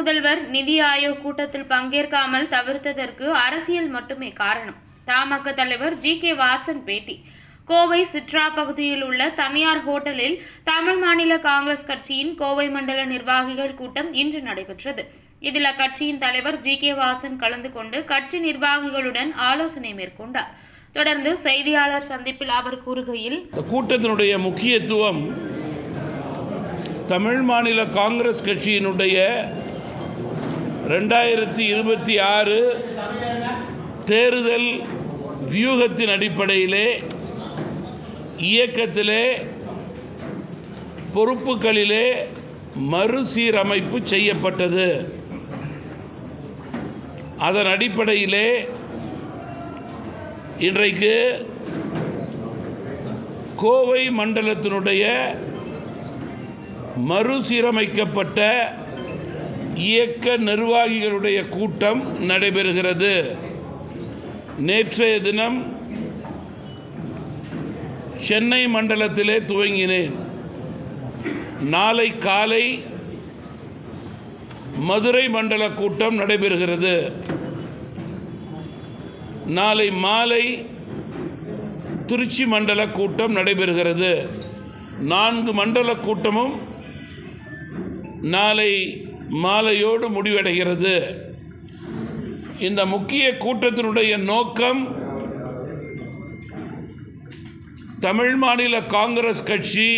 முதல்வர் நிதி ஆயோக் கூட்டத்தில் பங்கேற்காமல் தவிர்த்ததற்கு அரசியல் மட்டுமே காரணம். தமாக தலைவர் ஜி. கே. வாசன் பேட்டி. கோவை சிட்ரா பகுதியில் உள்ள தனியார் ஹோட்டலில் தமிழ் மாநில காங்கிரஸ் கட்சியின் கோவை மண்டல நிர்வாகிகள் கூட்டம் இன்று நடைபெற்றது. இதில் அக்கட்சியின் தலைவர் ஜி. கே. வாசன் கலந்து கொண்டு கட்சி நிர்வாகிகளுடன் ஆலோசனை மேற்கொண்டார். தொடர்ந்து செய்தியாளர் சந்திப்பில் அவர் கூறுகையில் கூட்டத்தினுடைய முக்கியத்துவம் தமிழ் மாநில காங்கிரஸ் கட்சியினுடைய ரெண்டாயிரத்தி இருபத்தி ஆறு தேர்தல் வியூகத்தின் அடிப்படையிலே இயக்கத்திலே பொறுப்புகளிலே மறுசீரமைப்பு செய்யப்பட்டது. அதன் அடிப்படையிலே இன்றைக்கு கோவை மண்டலத்தினுடைய மறுசீரமைக்கப்பட்ட இயக்க நிர்வாகிகளுடைய கூட்டம் நடைபெறுகிறது. நேற்றைய தினம் சென்னை மண்டலத்திலே துவங்கினேன். நாளை காலை மதுரை மண்டல கூட்டம் நடைபெறுகிறது. நாளை மாலை திருச்சி மண்டல கூட்டம் நடைபெறுகிறது. நான்கு மண்டல கூட்டமும் நாளை மாலையோடு முடிவடைகிறது. இந்த முக்கிய கூட்டத்தினுடைய நோக்கம் தமிழ் மாநில காங்கிரஸ் கட்சி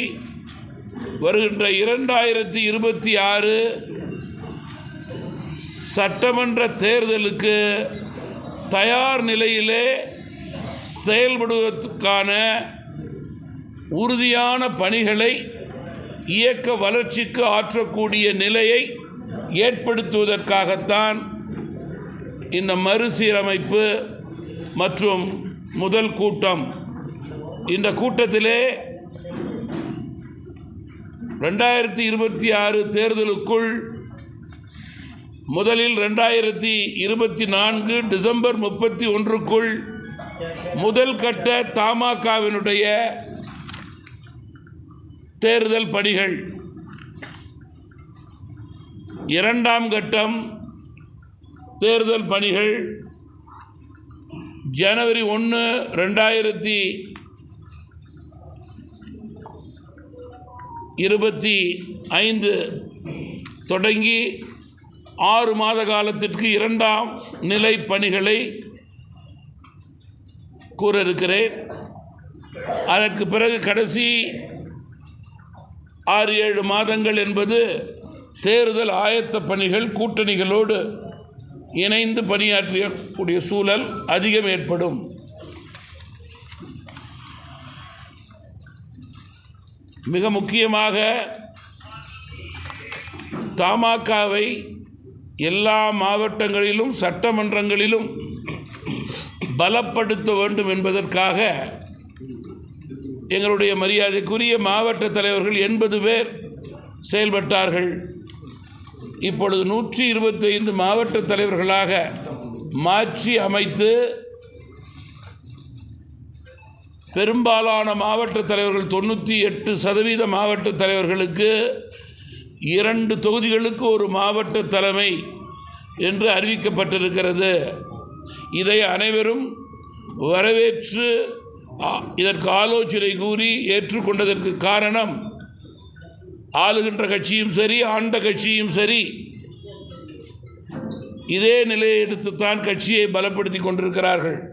வருகின்ற இரண்டாயிரத்தி இருபத்தி ஆறு சட்டமன்ற தேர்தலுக்கு தயார் நிலையிலே செயல்படுவதற்கான உறுதியான பணிகளை இயக்க வளர்ச்சிக்கு ஆற்றக்கூடிய நிலையை ஏற்படுத்துவதற்காகத்தான் இந்த மறுசீரமைப்பு மற்றும் முதல் கூட்டம். இந்த கூட்டத்திலே ரெண்டாயிரத்தி இருபத்தி ஆறு தேர்தலுக்குள் முதலில் ரெண்டாயிரத்தி இருபத்தி நான்கு டிசம்பர் முப்பத்தி ஒன்றுக்குள் முதல் கட்ட தமாகவினுடைய தேர்தல் பணிகள். இரண்டாம் கட்டம் தேர்தல் பணிகள் ஜனவரி ஒன்று ரெண்டாயிரத்தி இருபத்தி ஐந்து தொடங்கி ஆறு மாத காலத்திற்கு இரண்டாம் நிலை பணிகளை கூற இருக்கிறேன் அதற்கு பிறகு கடைசி ஆறு ஏழு மாதங்கள் என்பது தேர்தல் ஆயத்த பணிகள் கூட்டணிகளோடு இணைந்து பணியாற்றக்கூடிய சூழல் அதிகம் ஏற்படும். மிக முக்கியமாக தமாகவை எல்லா மாவட்டங்களிலும் சட்டமன்றங்களிலும் பலப்படுத்த வேண்டும் என்பதற்காக எங்களுடைய மரியாதைக்குரிய மாவட்ட தலைவர்கள் எண்பது பேர் செயல்பட்டார்கள். இப்பொழுது நூற்றி இருபத்தைந்து மாவட்ட தலைவர்களாக மாற்றி அமைத்து பெரும்பாலான மாவட்ட தலைவர்கள் தொண்ணூற்றி எட்டு சதவீத மாவட்ட தலைவர்களுக்கு இரண்டு தொகுதிகளுக்கு ஒரு மாவட்ட தலைமை என்று அறிவிக்கப்பட்டிருக்கிறது. இதை அனைவரும் வரவேற்று இதற்கு ஆலோசனை கூறி ஏற்றுக்கொண்டதற்கு காரணம் ஆளுகின்ற கட்சியும் சரி ஆண்ட கட்சியும் சரி இதே நிலையை எடுத்துத்தான் கட்சியை பலப்படுத்தி கொண்டிருக்கிறார்கள்.